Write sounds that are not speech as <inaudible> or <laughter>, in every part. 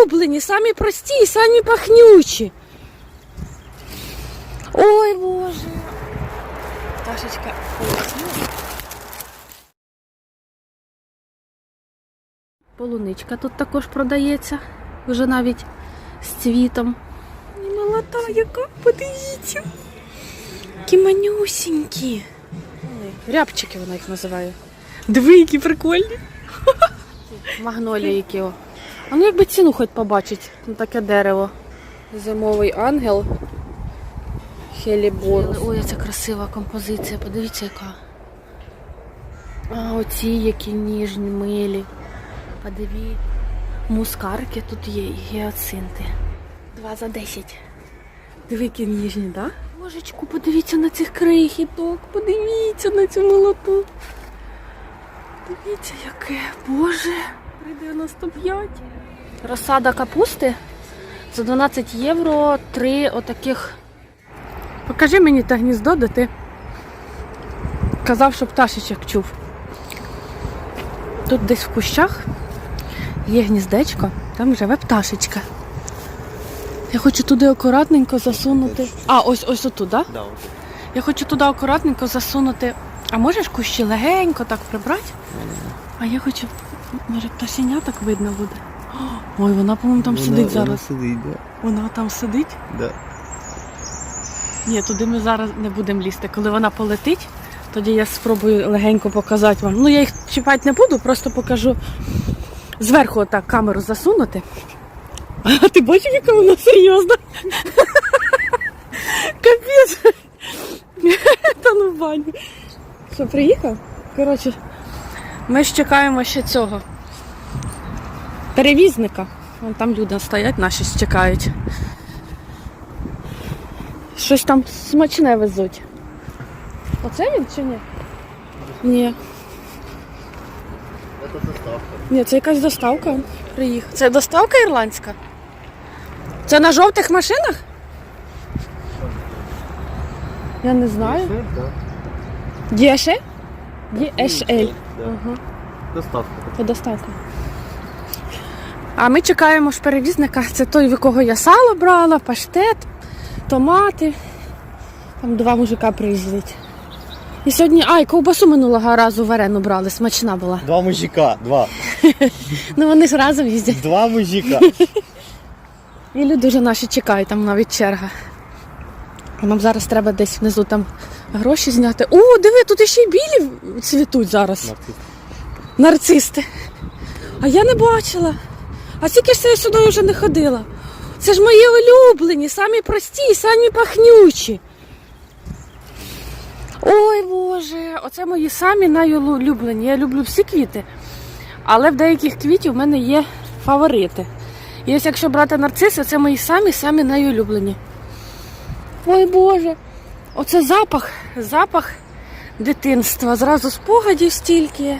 улюблені, самі прості, самі пахнючі. Ой, Боже. Пташечка. Полуничка тут також продається, вже навіть з цвітом. І яка, подивіться. Які манюсінькі. Рябчики вона їх називає. Диви, які прикольні. <laughs> Магнолії які. А ну якби ціну хоч побачить, таке дерево. Зимовий ангел. Хеліборус. Ой, це красива композиція, подивіться яка. А, оці які ніжні, милі. Подиві. Мускарки тут є і гіацинти. Два за десять. Диви, які ніжні, так? Да? Божечку, подивіться на цих крихіток, подивіться на цю молоту. Дивіться, яке, боже, 3,95. Розсада капусти за 12 євро, три отаких. Покажи мені те гніздо, де ти казав, що пташечок чув. Тут десь в кущах є гніздечко, там живе пташечка. Я хочу туди акуратненько засунути. А, ось ось отут, так? Да? Я хочу туди акуратненько засунути. А можеш кущі легенько так прибрати? А я хочу, може, пташеня так видно буде. <gasps> Ой, вона, по-моєму, там Вона- сидить вона зараз. сидить, да. Вона там сидить? Да. Ні, туди ми зараз не будемо лізти. Коли вона полетить, тоді я спробую легенько показати вам. Ну, я їх чіпати не буду, просто покажу зверху отак камеру засунути. А ти бачив, яка вона серйозна? <laughs> Капець. <laughs> Та ну баню. Що, приїхав? Коротше, ми ж чекаємо ще цього. Перевізника. Вон там люди стоять, наші чекають. Щось там смачне везуть. Оце він чи ні? Ні. Це доставка. Ні, це якась доставка. Приїхала. Це доставка ірландська? Це на жовтих машинах? Я не знаю. Діше? DHL. Ага. Доставка. Це доставка. А ми чекаємо ж перевізника. Це той, в якого я сало брала, паштет, томати. Там два мужика приїздять. І сьогодні, а, і ковбасу минулого разу варену брали, смачна була. Два мужика. Два. <laughs> Ну вони ж разом їздять. Два мужика. <laughs> І люди вже наші чекають, там навіть черга. Нам зараз треба десь внизу там гроші зняти. О, диви, тут ще й білі цвітуть зараз. Нарцис. Нарцисти. А я не бачила. А скільки ж я сюди вже не ходила? Це ж мої улюблені, самі прості, самі пахнючі. Ой Боже, оце мої самі найулюблені. Я люблю всі квіти. Але в деяких квітів в мене є фаворити. І ось якщо брати нарциси, це мої самі-самі найулюблені. Ой Боже, оце запах, запах дитинства. Зразу спогадів стільки.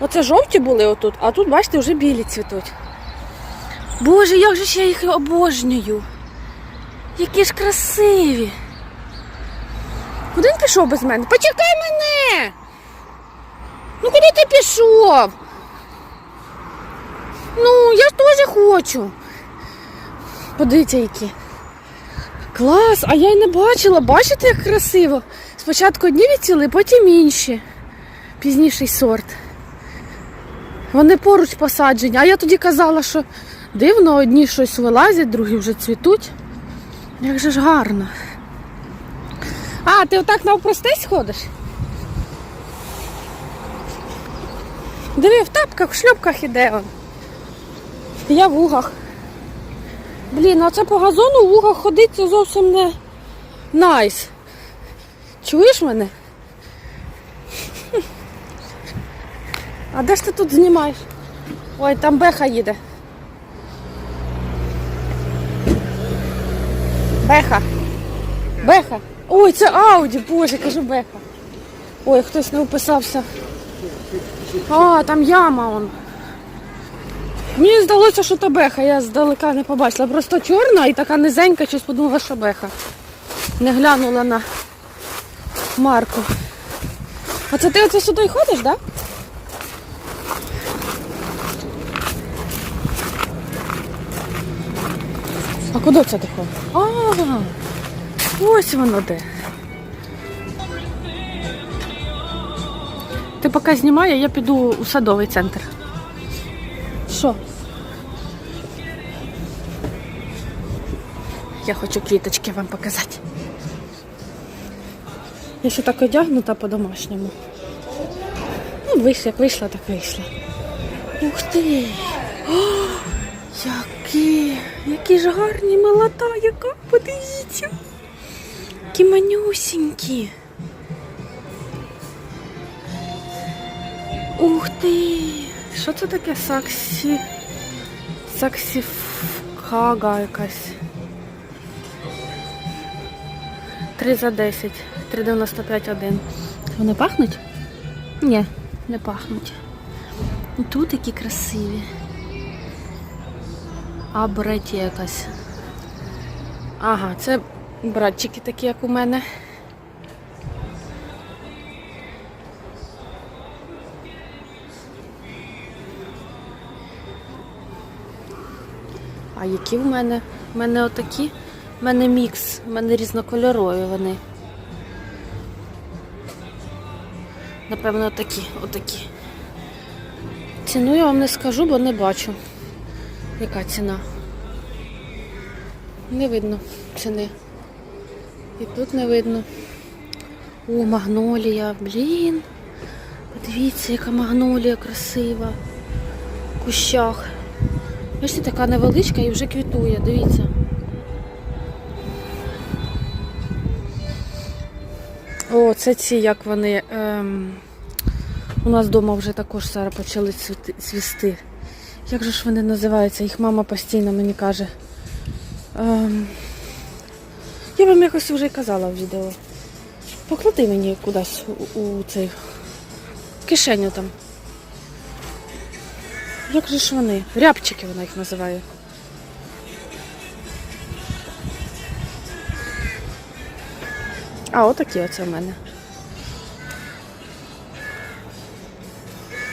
Оце жовті були отут, а тут, бачите, вже білі цвітуть. Боже, як же ж я їх обожнюю. Які ж красиві. Куди він пішов без мене? Почекай мене! Ну куди ти пішов? Ну, я теж хочу. Подивіться, які. Клас, а я й не бачила. Бачите, як красиво? Спочатку одні відціли, потім інші. Пізніший сорт. Вони поруч посаджені. А я тоді казала, що дивно, одні щось вилазять, другі вже цвітуть. Як же ж гарно. А, ти отак навпростець ходиш? Диви, в тапках, в шльопках іде он. Я в угах. Блін, а це по газону в угах ходить це зовсім не найс. Чуєш мене? А де ж ти тут знімаєш? Ой, там беха їде. Беха. Беха. Ой, це Ауді, боже, кажу беха. Ой, хтось не вписався. А, там яма он. Мені здалося, що то беха, я здалека не побачила. Просто чорна і така низенька, щось подумала, що беха. Не глянула на марку. А це ти оце сюди ходиш, так? Да? Куди це таке? А, ось воно де. Ти поки знімай, а я піду у садовий центр. Що? Я хочу квіточки вам показати. Я ще так одягнута по-домашньому. Ну, вийшла, як вийшла, так вийшла. Ух ти! О, які, які ж гарні молота, яка, подивіться. Які манюсінькі. Ух ти! Що це таке саксі? Саксіфкага якась. 3 за 10. 3,95 один. Вони пахнуть? Ні, не пахнуть. І Тут які красиві. А бреті якась. Ага, це братчики такі, як у мене. А які в мене? У мене отакі. У мене мікс, у мене різнокольорові вони. Напевно, отакі, отакі. Ціну я вам не скажу, бо не бачу. Яка ціна? Не видно ціни. І тут не видно. О, магнолія, блін. Подивіться, яка магнолія красива. В кущах. Бачите, така невеличка і вже квітує, дивіться. О, це ці, як вони. Ем... У нас вдома вже також зараз почали цвісти. Як же ж вони називаються? Їх мама постійно мені каже. Ем... Я вам якось вже казала в відео. Поклади мені кудись у, у цей кишеню там. Як же ж вони? Рябчики вона їх називає. А, отакі оце в мене.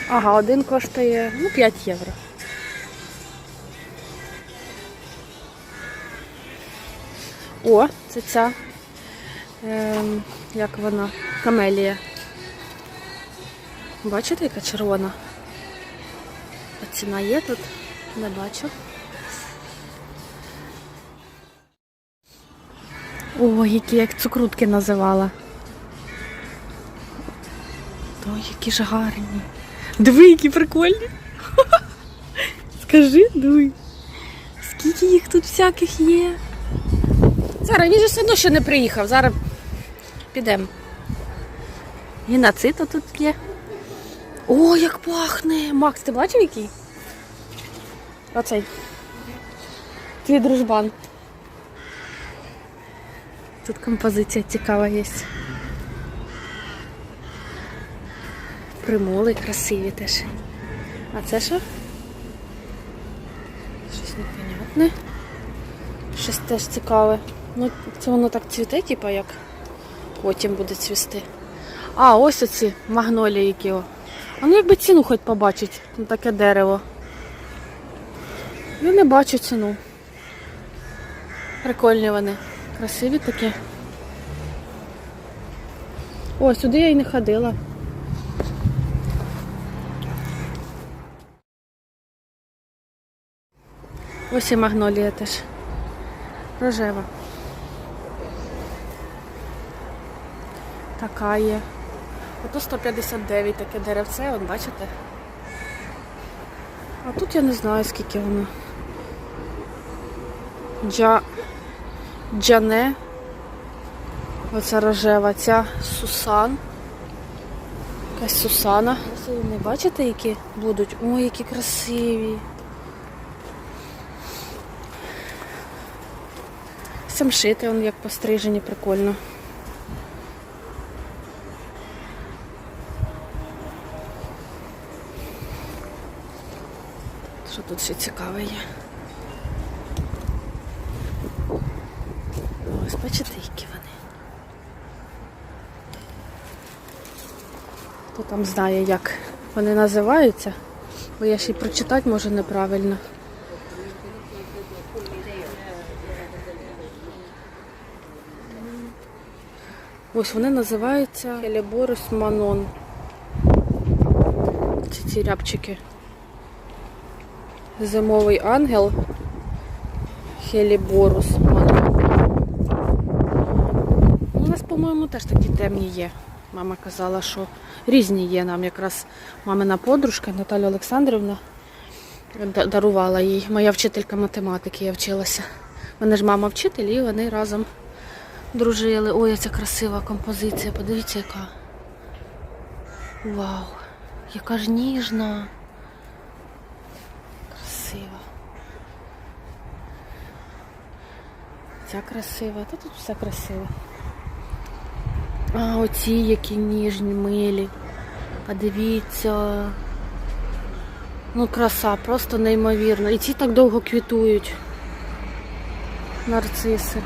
Ага, один коштує ну, 5 євро. О, це ця. Ем, як вона? Камелія. Бачите, яка червона? А ціна є тут? Не бачу. О, які як цукрутки називала. То які ж гарні. Диви, які прикольні. <laughs> Скажи, диви. Скільки їх тут всяких є. Зараз він же все одно ще не приїхав. Зараз підемо. І тут є. О, як пахне! Макс, ти бачив який? Оцей. Твій дружбан. Тут композиція цікава є. Примоли красиві теж. А це що? Щось непонятне. Щось теж цікаве. Ну, це воно так цвіте, типу, як потім буде цвісти. А, ось оці магнолії, які. о. А ну якби ціну хоч побачить, там таке дерево. Я не бачу ціну. Прикольні вони. Красиві такі. О, сюди я й не ходила. Ось і магнолія теж. Рожева. Така є. Ото 159 таке деревце, от бачите? А тут я не знаю скільки воно. Джа... Джане. Оця рожева, ця Сусан. Якась Сусана. Вони бачите, які будуть? Ой, які красиві. Самшити, он як пострижені, прикольно. тут ще цікаве є. Ось бачите, які вони. Хто там знає, як вони називаються, бо я ще й прочитати можу неправильно. Ось вони називаються Хелеборус Манон. Ці ці рябчики. Зимовий ангел. Хеліборус У нас, по-моєму, теж такі темні є. Мама казала, що різні є нам якраз мамина подружка Наталя Олександрівна дарувала їй. Моя вчителька математики, я вчилася. Мене ж мама вчитель, і вони разом дружили. Ой, ця красива композиція. Подивіться, яка. Вау! Яка ж ніжна. Красива. Ця красива. Та тут все красиво. А, оці які ніжні, милі. Подивіться. Ну, краса, просто неймовірна. І ці так довго квітують. Нарциси.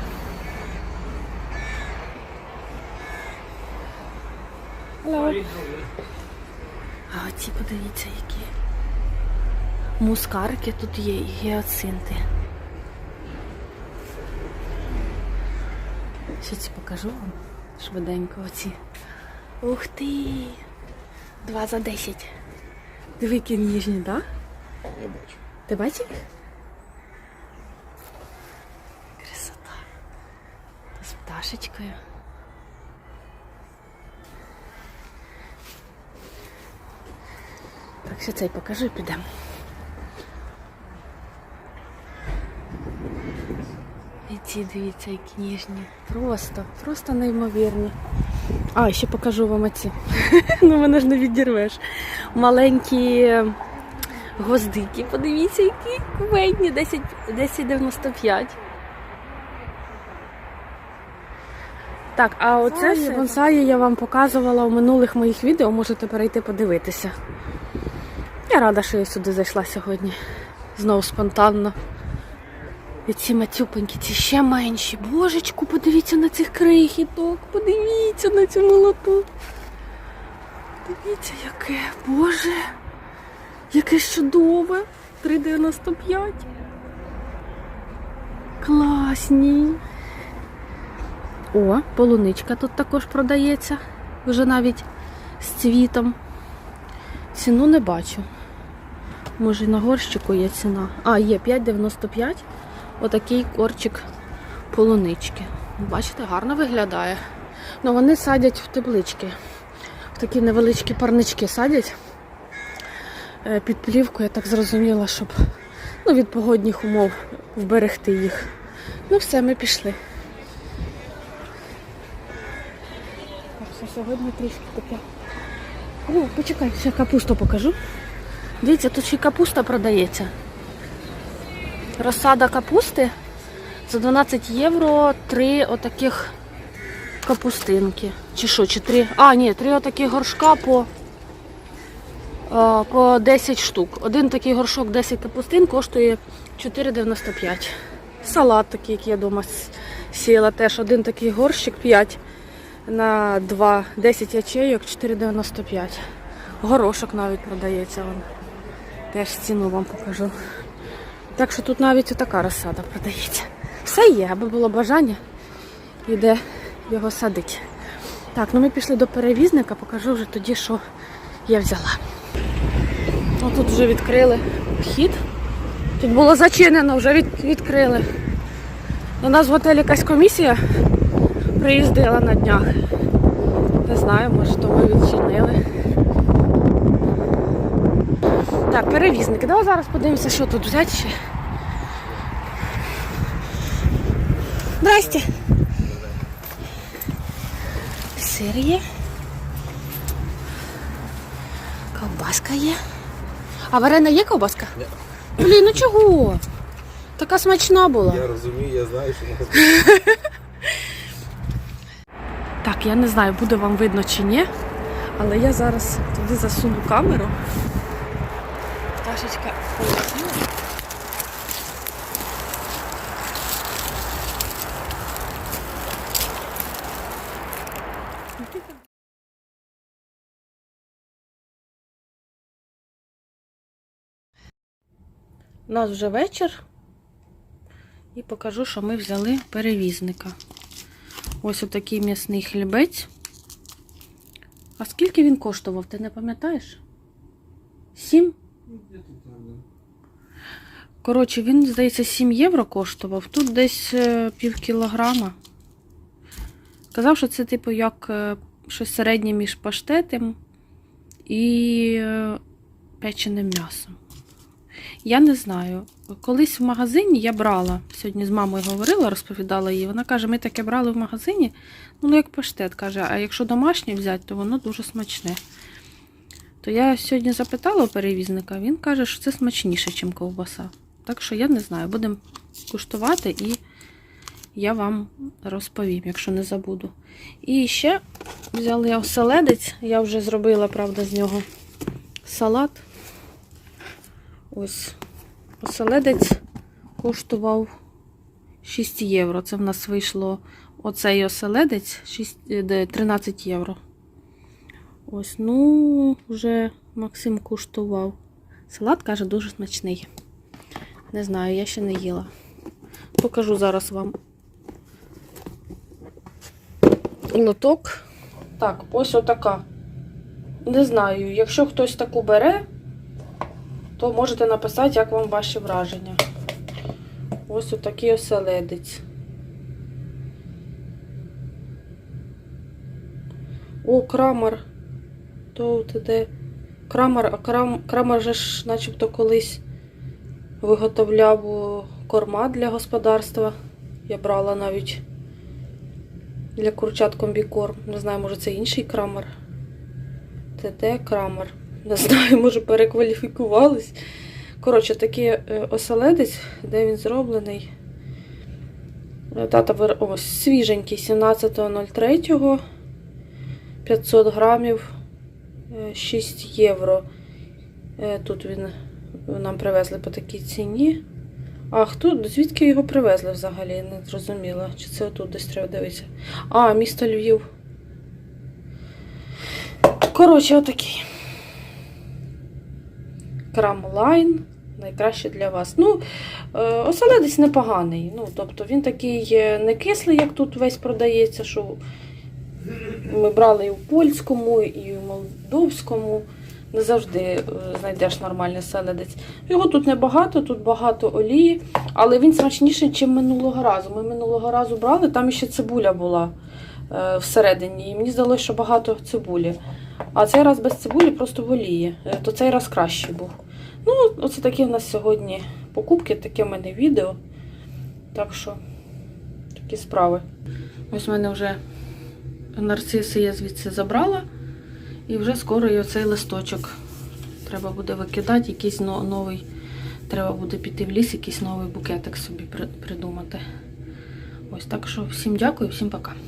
Hello. А оці подивіться, які. Мускарки тут є і гіацинти. Ще ці покажу вам швиденько оці. Ух ти! Два за десять. Диви, які ніжні, так? Да? Я бачу. Ти бачиш? Красота. З пташечкою. Так, ще цей покажу і підемо. Ці, дивіться, які ніжні. Просто, просто неймовірні. А, ще покажу вам оці. <laughs> ну мене ж не відірвеш. Маленькі е, гвоздики. Подивіться, які кумедні. 10 10,95. Так, а оце Бонсаї. бонсаї я вам показувала у минулих моїх відео, можете перейти подивитися. Я рада, що я сюди зайшла сьогодні. Знову спонтанно. І ці матюпенькі, ці ще менші. Божечку, подивіться на цих крихіток, подивіться на цю молоту. Дивіться, яке, Боже, яке чудове. 3,95. Класні. О, полуничка тут також продається. Вже навіть з цвітом. Ціну не бачу. Може, на горщику є ціна. А, є 5,95. Отакий корчик полунички. Бачите, гарно виглядає. Ну, вони садять в теплички. В такі невеличкі парнички садять. Е, Під плівку, я так зрозуміла, щоб ну, від погодних умов вберегти їх. Ну все, ми пішли. Так, що сьогодні трішки таке. О, почекай, ще капусту покажу. Дивіться, тут ще капуста продається. Розсада капусти за 12 євро три отаких капустинки. Чи що, чи три? А, ні, три отакі горшка по, по 10 штук. Один такий горшок 10 капустин коштує 4,95. Салат такий, який я вдома с- сіяла теж. Один такий горщик 5 на 2, 10 ячейок 4,95. Горошок навіть продається. Теж ціну вам покажу. Так що тут навіть отака розсада продається. Все є, аби було бажання, і де його садити. Так, ну ми пішли до перевізника, покажу вже тоді, що я взяла. Ну, тут вже відкрили вхід. Тут було зачинено, вже від, відкрили. До нас в готелі якась комісія приїздила на днях. Не знаю, може, тому відчинили. Так, перевізники. Давай зараз подивимося, що тут взяти ще. Здрасте. Сир є. Ковбаска є. А варена є ковбаска? Ні. Блін, ну чого? Така смачна була. Я розумію, я знаю, що можна. <laughs> Так, я не знаю, буде вам видно чи ні, але я зараз туди засуну камеру. Пташечка. У нас вже вечір. І покажу, що ми взяли перевізника. Ось отакий м'ясний хлібець. А скільки він коштував, ти не пам'ятаєш? Сім? Коротше, він, здається, 7 євро коштував. Тут десь е, пів кілограма. Казав, що це, типу, як е, щось середнє між паштетом і е, печеним м'ясом. Я не знаю. Колись в магазині я брала. Сьогодні з мамою говорила, розповідала їй. Вона каже, ми таке брали в магазині, ну як паштет, каже, а якщо домашнє взяти, то воно дуже смачне. То я сьогодні запитала у перевізника, він каже, що це смачніше, ніж ковбаса. Так що я не знаю, будемо куштувати і я вам розповім, якщо не забуду. І ще взяли я оселедець, я вже зробила, правда, з нього салат. Ось оселедець коштував 6 євро. Це в нас вийшло оцей оселедець 6, е, 13 євро. Ось, ну, вже Максим куштував. Салат, каже, дуже смачний. Не знаю, я ще не їла. Покажу зараз вам лоток. Так, ось отака. Не знаю, якщо хтось таку бере, то можете написати, як вам ваші враження. Ось отакий оселедець. О, крамар. То от іде крамар, а крам, крамар же ж начебто колись виготовляв корма для господарства. Я брала навіть для курчат комбікорм. Не знаю, може це інший крамар. Це де крамар? Не <laughs> знаю, може перекваліфікувались. Коротше, такий е, оселедець, де він зроблений. Е, Дата вир- ось свіженький, 17.03. 500 грамів, 6 євро. Е, Тут він нам привезли по такій ціні. А хто, звідки його привезли взагалі? Не зрозуміла. Чи це отут десь треба дивитися? А, місто Львів. Коротше, отакий. Крамлайн. Найкраще для вас. Ну, е, оселедець непоганий. Ну, тобто він такий е, не кислий, як тут весь продається, що ми брали і в польському, і в молдовському. Не завжди е, знайдеш нормальний селедець. Його тут небагато, тут багато олії, але він смачніший, ніж минулого разу. Ми минулого разу брали, там ще цибуля була е, всередині. І мені здалося, що багато цибулі. А цей раз без цибулі просто в олії. Е, То цей раз кращий був. Ну, оце такі в нас сьогодні покупки, таке в мене відео. Так що, такі справи. Ось в мене вже нарциси я звідси забрала. І вже скоро і оцей листочок треба буде викидати, якийсь новий. Треба буде піти в ліс, якийсь новий букетик собі придумати. Ось так що всім дякую, всім пока.